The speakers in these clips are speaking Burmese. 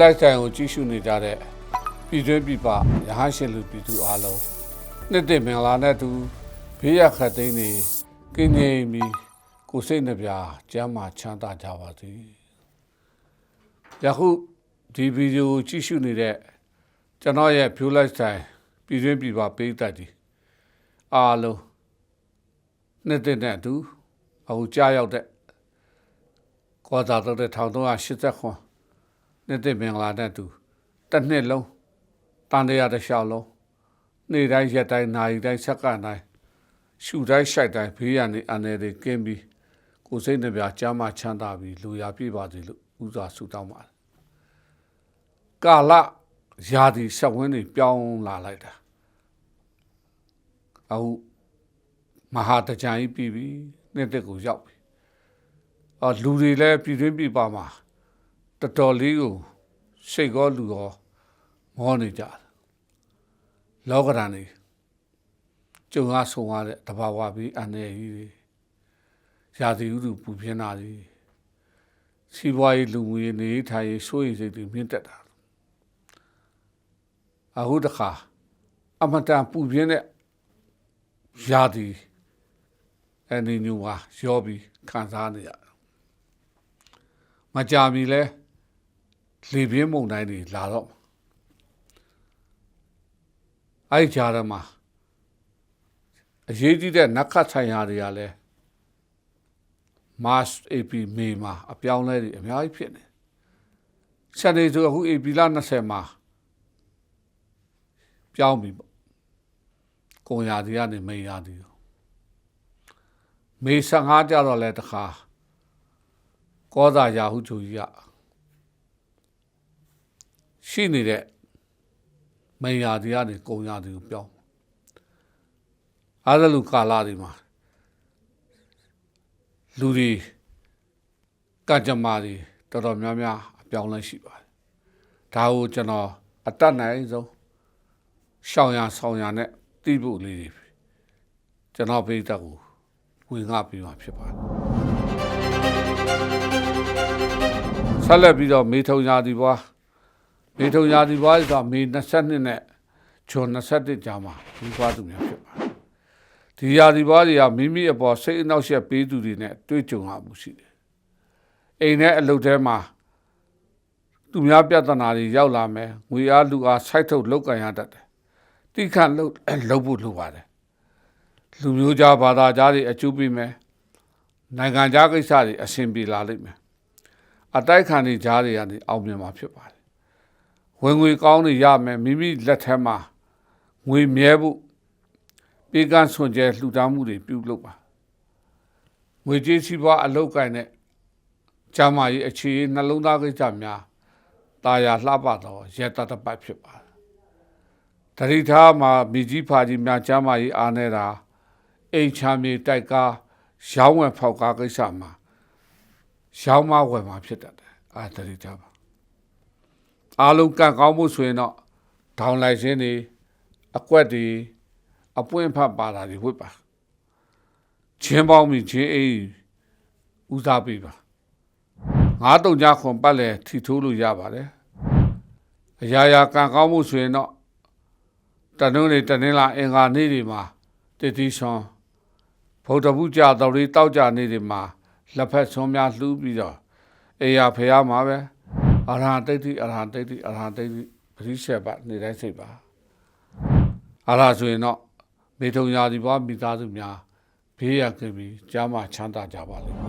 လိုက်ဆိုင်ကိုကြည့်ရှုနေကြတဲ့ပြည်တွင်းပြည်ပရဟန်းရှင်လူပြည်သူအားလုံးနှစ်သိမ့်မင်္ဂလာနဲ့တူဘေးရခတ်သိမ်းနေကင်းငြိမ်ပြီးကိုယ်စိတ်နှပြကျမ်းမာချမ်းသာကြပါစေယခုဒီဗီဒီယိုကိုကြည့်ရှုနေတဲ့ကျွန်တော်ရဲ့ view lifestyle ပြည်တွင်းပြည်ပပေးတတ်ဒီအားလုံးနှစ်သိမ့်နဲ့အတူအခုကြားရောက်တဲ့ကောသာတော့တဲ့1380ခွ န်နှစ်သိမ့်မင်္ဂလာနဲ့အတူတစ်နှစ်လုံးတန်တရားတစ်လျှောက်လုံးနေ့တိုင်းရက်တိုင်းနာရီတိုင်းစက္ကန့်တိုင်းရှူတိုင်းရှိုက်တိုင်းဘေးရန်နေအနေတွေကင်းပြီးကိုယ်စိတ်နှပြကျမ်းမာချမ်းသာပြီးလူရပြည့်ပါစေလို့ဥစွာဆုတောင်းပါတယ်ကာလရာသီဆက်ဝင်းတွေပြောင်းလာလိုက်တာအခုမဟာတကြံကြီးပြီးပြီနှစ်သက်ကိုရောက်ပြီအော်လူတွေလည်းပြည်တွင်းပြည်ပမှာ တော်တော်လေးကိုစိတ်ကောလူရောမောနေကြတယ်လောကဓာတ်နေကျုံအားဆုံရတဲ့တဘာဝပြီးအနေကြီးတွေရာသီဥတုပူပြင်းတာတွေစီးပွားရေးလူမှုရေးနေထိုင်ရေးစိုးရိမ်စိတ်တွေမြင့်တက်တာအခုတခါအမတန်ပူပြင်းတဲ့ရာသီအနေညူဟာရောပြီးခံစားနေရတယ်မကြာမီလဲ လေပြင်းမုန်တိုင်းတွေလာတော့အဲ့ဒီကြားထဲမှာအရေးကြီးတဲ့နက္ခတ်ဆိုင်ရာတွေကလည်း Mars AP မေမှာအပြောင်းလဲတွေအများကြီးဖြစ်နေစနေဆိုအခု AP လ20မှာပြောင်းပြီပေါ့ကုံရာဒီကနေမေရာဒီမေ15ကြတော့လဲတခါကောသာယာဟုချူကြီးက ရှိနေတဲ့မေယာဒီကနေကုံရာဒီကိုပြောင်းအားသလူကာလာဒီမှာလူတွေကကြမ္မာတွေတော်တော်များများအပြောင်းလဲရှိပါတယ်ဒါကိုကျွန်တော်အတတ်နိုင်ဆုံးရှောင်ရဆောင်ရနဲ့တိဖို့လေးတွေကျွန်တော်ပြတဲ့ကိုဝင်ငါပြီးမှဖြစ်ပါတယ်ဆက်လက်ပြီးတော့မေထုံရာဒီဘွား မေထုံရာဒီဘွားဆိုတာမေ22နဲ့ဂျွန်21ကြာမှာဒီဘွားသူများဖြစ်ပါတယ်ဒီရာဒီဘွားတွေကမိမိအပေါ်စိတ်အနှောက်အယှက်ပေးသူတွေနဲ့တွေ့ကြုံရမှုရှိတယ်အိမ်နဲ့အလုပ်ထဲမှာသူများပြဿနာတွေရောက်လာမယ်ငွေအားလူအားစိုက်ထုတ်လောက်ကန်ရတတ်တယ်တိခတ်လောက်လောက်ဖို့လိုပါတယ်လူမျိုးကြားဘာသာကြားတွေအကျိုးပေးမယ်နိုင်ငံခြားကိစ္စတွေအဆင်ပြေလာလိမ့်မယ်အတိုက်ခံတွေကြားတွေကနေအောင်မြင်မှာဖြစ်ပါတယ် ဝင်ငွေကောင်းတွေရမယ်မိမိလက်ထဲမှာငွေမြဲဖို့ပေးကမ်းဆွန်ကျဲလှူဒါန်းမှုတွေပြုလုပ်ပါငွေကြေးစီးပွားအလုပ်ကိုင်တဲ့ဂျာမာကြီးအခြေနှလုံးသားကိစ္စများတာယာလှပတော့ရဲတတပတ်ဖြစ်ပါတယ်တတိထားမှာမိကြီးဖာကြီးများဂျာမာကြီးအားနေတာအိမ်ချမ်းမြေတိုက်ကားရောင်းဝယ်ဖောက်ကားကိစ္စမှာရောင်းမဝယ်မှာဖြစ်တတ်တယ်အာတတိထားပါ အားလုံးကန့်ကောင်းမှုဆိုရင်တော့ဒေါင်းလိုက်ခြင်းတွေအကွက်တွေအပွင့်ဖတ်ပါတာတွေဝတ်ပါချင်းပေါင်းပြီးချင်းအေးဦးစားပေးပါငါးတုံကြခွန်ပတ်လဲထီထိုးလို့ရပါတယ်အရာရာကံကောင်းမှုဆိုရင်တော့တနုံးတွေတနင်္လာအင်္ဂါနေ့တွေမှာတတိဆွန်ဗုဒ္ဓဘုရားတော်လေးတောက်ကြနေ့တွေမှာလက်ဖက်ဆွန်များလှူးပြီးတော့အေယာဖះမှာပဲ အရဟံတိတ်တိအရဟံတိတ်တိအရဟံတိတ်တိပရိစ္ဆေပနေတိုင်းစိတ်ပါအရဟဆိုရင်တော့မေထုံရာဒီဘွားမိသားစုများဘေးရန်ကင်းပြီးကြားမှာချမ်းသာကြပါလိမ့်မ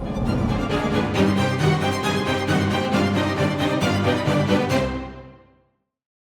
ယ်